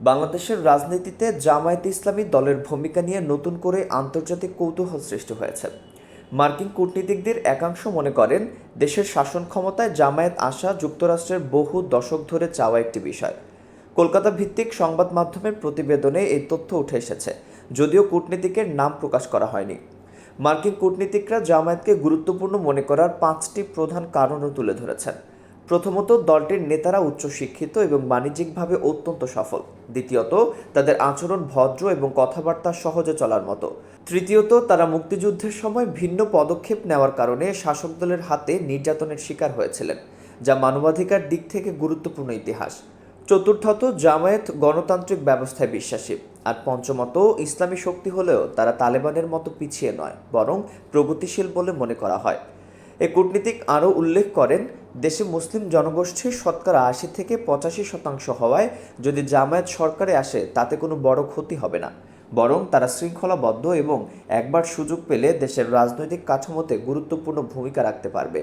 বাংলাদেশের রাজনীতিতে জামায়াত ইসলামী দলের ভূমিকা নিয়ে নতুন করে আন্তর্জাতিক কৌতূহল সৃষ্টি হয়েছে। মার্কিন কূটনীতিকদের একাংশ মনে করেন, দেশের শাসন ক্ষমতায় জামায়াত আসা যুক্তরাষ্ট্রের বহু দশক ধরে চাওয়া একটি বিষয়। কলকাতা ভিত্তিক সংবাদ মাধ্যমের প্রতিবেদনে এই তথ্য উঠে এসেছে, যদিও কূটনীতিকের নাম প্রকাশ করা হয়নি। মার্কিন কূটনীতিকরা জামায়াতকে গুরুত্বপূর্ণ মনে করার পাঁচটি প্রধান কারণও তুলে ধরেছেন। প্রথমত, দলটির নেতারা উচ্চশিক্ষিত এবং বাণিজ্যিকভাবে অত্যন্ত সফল। দ্বিতীয়ত, তাদের আচরণ ভদ্র এবং কথাবার্তা সহজে চলার মতো। তৃতীয়ত, তারা মুক্তিযুদ্ধের সময় ভিন্ন পদক্ষেপ নেওয়ার কারণে শাসক দলের হাতে নির্যাতনের শিকার হয়েছিলেন, যা মানবাধিকার দিক থেকে গুরুত্বপূর্ণ ইতিহাস। চতুর্থত, জামায়াত গণতান্ত্রিক ব্যবস্থায় বিশ্বাসী। আর পঞ্চমত, ইসলামী শক্তি হলেও তারা তালেবানের মতো পিছিয়ে নয়, বরং প্রগতিশীল বলে মনে করা হয়। এই কূটনীতিক আরও উল্লেখ করেন, দেশে মুসলিম জনগোষ্ঠীর শতকরা আশি থেকে পঁচাশি শতাংশ হওয়ায় যদি জামায়াত সরকারে আসে, তাতে কোনো বড় ক্ষতি হবে না। বরং তারা শৃঙ্খলাবদ্ধ এবং একবার সুযোগ পেলে দেশের রাজনৈতিক কাঠামোতে গুরুত্বপূর্ণ ভূমিকা রাখতে পারবে।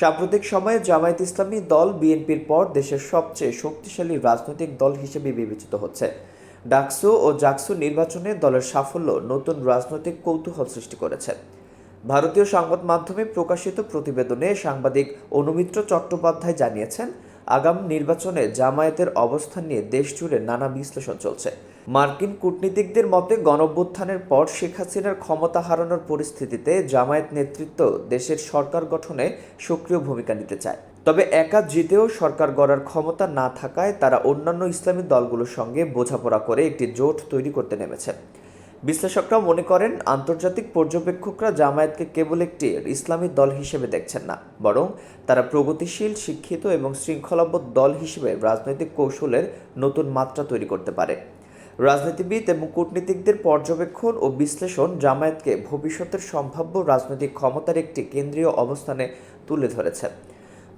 সাম্প্রতিক সময়ে জামায়াত ইসলামী দল বিএনপির পর দেশের সবচেয়ে শক্তিশালী রাজনৈতিক দল হিসেবে বিবেচিত হচ্ছে। ডাকসু ও জাকসু নির্বাচনে দলের সাফল্য নতুন রাজনৈতিক কৌতূহল সৃষ্টি করেছে। ভারতীয় সংবাদ মাধ্যমে প্রকাশিত প্রতিবেদনে সাংবাদিক অনুমিত্র চট্টোপাধ্যায় জানিয়েছেন, আগাম নির্বাচনে জামায়াতের অবস্থান নিয়ে দেশ জুড়ে নানা বিশ্লেষণ চলছে। মার্কিন কূটনীতিকদের মতে গণভ্যুত্থানের পর শেখ হাসিনার ক্ষমতা হারানোর পরিস্থিতিতে জামায়াত নেতৃত্ব দেশের সরকার গঠনে সক্রিয় ভূমিকা নিতে চায়। তবে একা জিতেও সরকার গড়ার ক্ষমতা না থাকায় তারা অন্যান্য ইসলামী দলগুলোর সঙ্গে বোঝাপড়া করে একটি জোট তৈরি করতে নেমেছে। বিশ্লেষকরা মনে করেন আন্তর্জাতিক পর্যবেক্ষকরা জামায়াতকে কেবল একটি ইসলামী দল হিসেবে দেখছেন না, বরং তারা প্রগতিশীল, শিক্ষিত এবং শৃঙ্খলাবদ্ধ দল হিসেবে রাজনৈতিক কৌশলের নতুন মাত্রা তৈরি করতে পারে। রাজনীতিবিদ এবং কূটনীতিকদের পর্যবেক্ষণ ও বিশ্লেষণ জামায়াতকে ভবিষ্যতের সম্ভাব্য রাজনৈতিক ক্ষমতার একটি কেন্দ্রীয় অবস্থানে তুলে ধরেছে।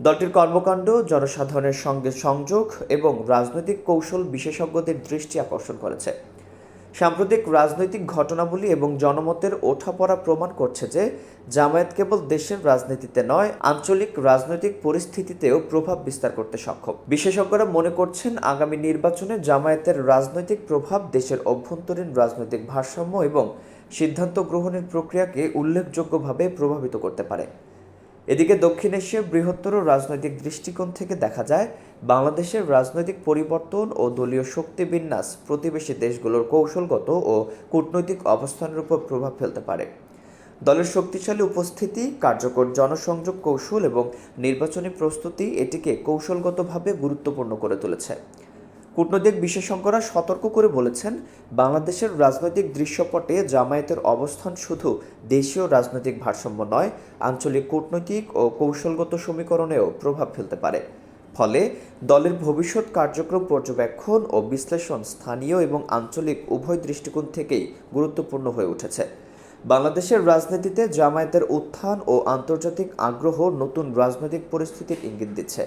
দলটির কর্মকাণ্ড, জনসাধারণের সঙ্গে সংযোগ এবং রাজনৈতিক কৌশল বিশেষজ্ঞদের দৃষ্টি আকর্ষণ করেছে। সাম্প্রতিক রাজনৈতিক ঘটনাবলী এবং জনমতের ওঠাপড়া প্রমাণ করছে যে জামায়াত কেবল দেশের রাজনীতিতে নয়, আঞ্চলিক রাজনৈতিক পরিস্থিতিতেও প্রভাব বিস্তার করতে সক্ষম। বিশেষজ্ঞরা মনে করছেন, আগামী নির্বাচনে জামায়াতের রাজনৈতিক প্রভাব দেশের অভ্যন্তরীণ রাজনৈতিক ভারসাম্য এবং সিদ্ধান্ত গ্রহণের প্রক্রিয়াকে উল্লেখযোগ্যভাবে প্রভাবিত করতে পারে। এদিকে দক্ষিণ এশিয়ার বৃহত্তর রাজনৈতিক দৃষ্টিকোণ থেকে দেখা যায়, বাংলাদেশের রাজনৈতিক পরিবর্তন ও দলীয় শক্তি বিন্যাস প্রতিবেশী দেশগুলোর কৌশলগত ও কূটনৈতিক অবস্থানের উপর প্রভাব ফেলতে পারে। দলের শক্তিশালী উপস্থিতি, কার্যকর জনসংযোগ কৌশল এবং নির্বাচনী প্রস্তুতি এটিকে কৌশলগতভাবে গুরুত্বপূর্ণ করে তুলেছে। কূটনৈতিক বিশেষজ্ঞরা সতর্ক করে বলেছেন, বাংলাদেশের রাজনৈতিক দৃশ্যপটে জামায়াতের অবস্থান শুধু দেশীয় রাজনৈতিক ভারসাম্য নয়, আঞ্চলিক কূটনৈতিক ও কৌশলগত সমীকরণেও প্রভাব ফেলতে পারে। ফলে দলের ভবিষ্যৎ কার্যক্রম পর্যবেক্ষণ ও বিশ্লেষণ স্থানীয় এবং আঞ্চলিক উভয় দৃষ্টিকোণ থেকেই গুরুত্বপূর্ণ হয়ে উঠেছে। বাংলাদেশের রাজনীতিতে জামায়াতের উত্থান ও আন্তর্জাতিক আগ্রহ নতুন রাজনৈতিক পরিস্থিতির ইঙ্গিত দিচ্ছে।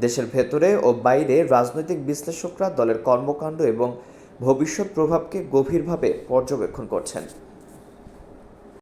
দেশের ভেতরে ও বাইরে রাজনৈতিক বিশ্লেষকরা দলের কর্মকাণ্ড এবং ভবিষ্যৎ প্রভাবকে গভীরভাবে পর্যবেক্ষণ করছেন।